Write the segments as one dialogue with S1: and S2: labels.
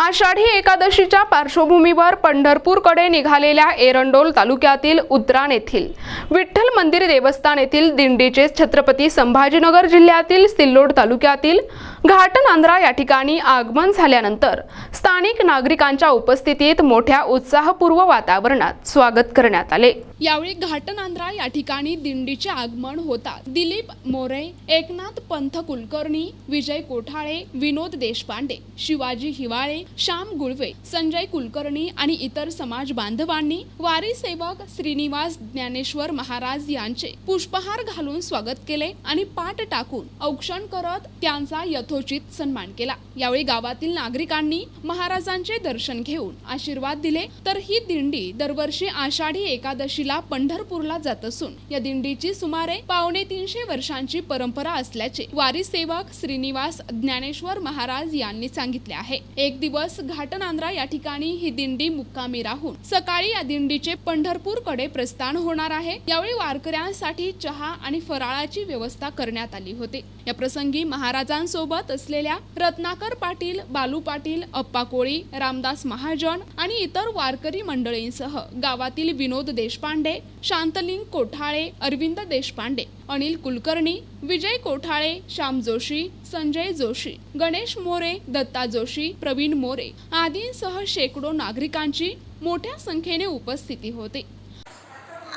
S1: आषाढी एकादशीच्या पार्श्वभूमीवर पंढरपूरकडे निघालेल्या एरंडोल तालुक्यातील उत्राण येथील विठ्ठल मंदिर देवस्थान येथील दिंडीचे छत्रपती संभाजीनगर जिल्ह्यातील सिल्लोड तालुक्यातील घाटनांद्रा या ठिकाणी आगमन झाल्यानंतर स्थानिक नागरिकांच्या उपस्थितीत मोठ्या उत्साहपूर्व वातावरणात स्वागत करण्यात आले. यावेळी घाटनांद्रा या ठिकाणी दिंडीचे आगमन होतात दिलीप मोरे एकनाथ पंथ कुलकर्णी विजय कोठाळे विनोद देशपांडे शिवाजी हिवाळे श्याम गुळवे संजय कुलकर्णी आणि इतर समाज बांधवांनी वारी सेवक श्रीनिवास ज्ञानेश्वर महाराज यांचे पुष्पहार घालून स्वागत केले आणि पाठ टाकून औक्षण करत त्यांचा यथोचित सन्मान केला. यावेळी गावातील नागरिकांनी महाराजांचे दर्शन घेऊन आशीर्वाद दिले. तर ही दिंडी दरवर्षी आषाढी एकादशीला पंढरपूरला जात असून या दिंडीची सुमारे पावणे तीनशे वर्षांची परंपरा असल्याचे वारी सेवक श्रीनिवास ज्ञानेश्वर महाराज यांनी सांगितले आहे. एक दिवस घाटनांद्रा या ठिकाणी ही दिंडी मुक्कामी राहून सकाळी या दिंडीचे पंढरपूरकडे प्रस्थान होणार आहे. यावेळी वारकऱ्यांसाठी चहा आणि फराळाची व्यवस्था करण्यात आली होती. या प्रसंगी महाराजांसोबत असलेल्या रत्नाकर पाटील बालू पाटील अप्पा कोळी रामदास महाजन आणि इतर वारकरी मंडळींसह गावातील विनोद देशपांडे शांतलिंग कोठाळे अरविंद देशपांडे अनिल कुलकर्णी विजय कोठाळे श्याम जोशी संजय जोशी गणेश मोरे दत्ता जोशी प्रवीण मोरे आदींसह शेकडो नागरिकांची मोठ्या संख्येने उपस्थिती होते.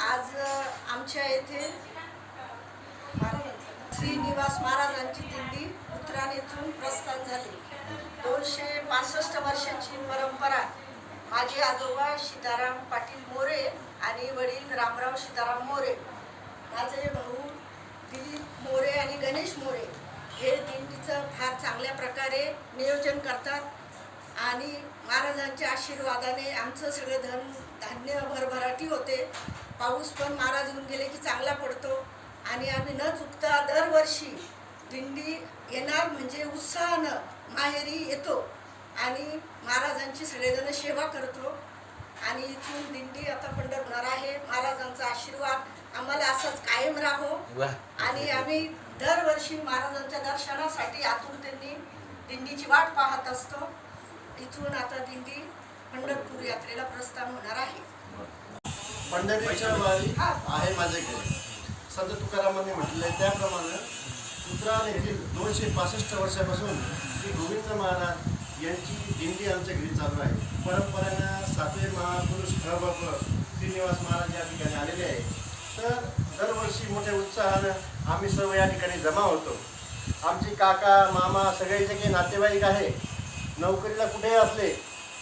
S2: आज आमच्या येथे श्रीनिवास महाराजांची दिंडी उतराण येथून प्रस्थान झाली. दोनशे पासष्ट वर्षाची परंपरा. माझे आजोबा सीताराम पाटील मोरे आणि वडील रामराव सीताराम मोरे. माझे भाऊ दिलीप मोरे आणि गणेश मोरे हे दिंडीचं फार चांगल्या प्रकारे नियोजन करतात आणि महाराजांच्या आशीर्वादाने आमचं सगळं धन धान्य भरभराटी होते. पाऊस पण महाराज होऊन गेले की चांगला पडतो. आणि आम्ही न चुकता दरवर्षी दिंडी येणार म्हणजे उत्साहानं माहेरी येतो. आणि महाराजांची सगळेजण सेवा करतो. आणि इथून दिंडी आता पंढरपूर आहे. महाराजांचा आशीर्वाद. आम्हाला असाच कायम राहो. आणि आम्ही दरवर्षी महाराजांच्या दर्शनासाठी आतुरतेने दिंडीची वाट पाहत असतो. इथून आता दिंडी पंढरपूर यात्रेला प्रस्थान होणार आहे.
S3: पंढरीच्या वारी आहे माझ्याकडे. संत तुकारामांनी म्हटलं आहे त्याप्रमाणे उतराण येथील दोनशे पासष्ट वर्षापासून श्री गोविंद महाराज यांची दिंडी आमच्या घरी चालू आहे. परंपरेनं सातवे महापुरुष खळबाप श्रीनिवास महाराज या ठिकाणी आलेले आहे. तर दरवर्षी मोठ्या उत्साहानं आम्ही सर्व या ठिकाणी जमा होतो. आमचे काका मामा सगळे जे काही नातेवाईक आहे. नोकरीला कुठेही असले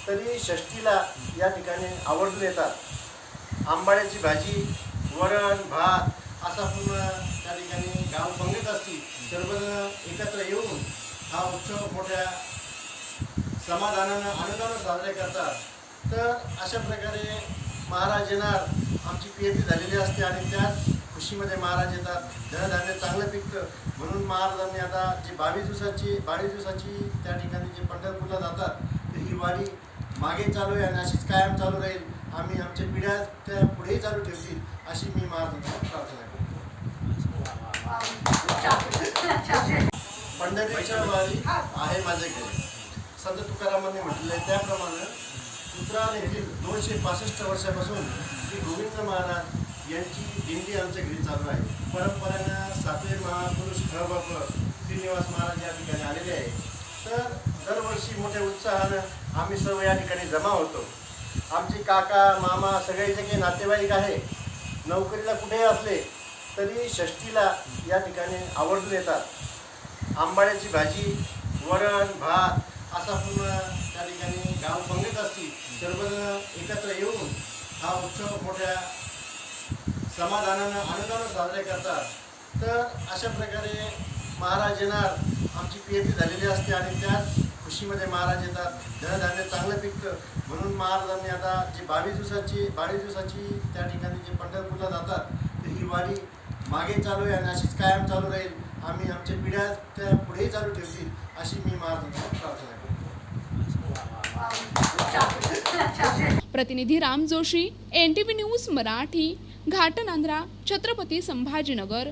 S3: तरी षष्टीला या ठिकाणी आवडून येतात. आंबाड्याची भाजी वरण भात असा पूर्ण त्या ठिकाणी गाव पंगत असतील सर्वजण एकत्र येऊन हा उत्सव मोठ्या समाधानानं आनंदानं साजरे करतात. तर अशा प्रकारे महाराज येणार आमची पेरणी झालेली असते आणि त्याच खुशीमध्ये महाराज येतात. धनधान्य चांगलं पिकतं. म्हणून महाराजांनी आता जी बावीस दिवसाची बावीस दिवसाची त्या ठिकाणी जे पंढरपूरला जातात तर ही वारी मागे चालू आहे आणि अशीच कायम चालू राहील. आम्ही आमच्या पिढ्या त्या पुढेही चालू ठेवतील अशी मी महाराजांची प्रार्थना करतो पंढरीच्या वारी आहे माझ्याकडे संत तुकारामांनी म्हटले आहे त्याप्रमाणे उतराण येथील दोनशे पासष्ट वर्षापासून श्री गोविंद महाराज यांची दिंडी आमच्या घरी चालू आहे. परंपरेनं सातवे महापुरुष खळबाप श्रीनिवास महाराज या ठिकाणी आलेले आहे. तर दरवर्षी मोठ्या उत्साहानं आम्ही सर्व या ठिकाणी जमा होतो. आमचे काका मामा सगळे जे काही नातेवाईक आहे. नोकरीला कुठेही असले तरी षष्टीला या ठिकाणी आवर्जून येतात. आंबाड्याची भाजी वरण भात असा पूर्ण त्या ठिकाणी गाव पंगत असतील सर्वजण एकत्र येऊन हा उत्सव मोठ्या समाधानानं आनंदानं साजरे करतात. तर अशा प्रकारे महाराज येणार आमची पेरणी झालेली असते आणि त्याच खुशीमध्ये महाराज येतात. धनधान्य चांगलं पिकतं. म्हणून महाराजांनी आता जी बावीस दिवसाची बावीस दिवसाची त्या ठिकाणी जे पंढरपूरला जातात तर ही वारी मागे चालू आहे आणि अशीच कायम चालू राहील. आम्ही आमच्या पिढ्या त्या पुढेही चालू ठेवतील अशी मी महाराजांची प्रार्थना करतो.
S1: प्रतिनिधी Ram Joshi N T V news Marathi Ghatnandra Chhatrapati Sambhajinagar.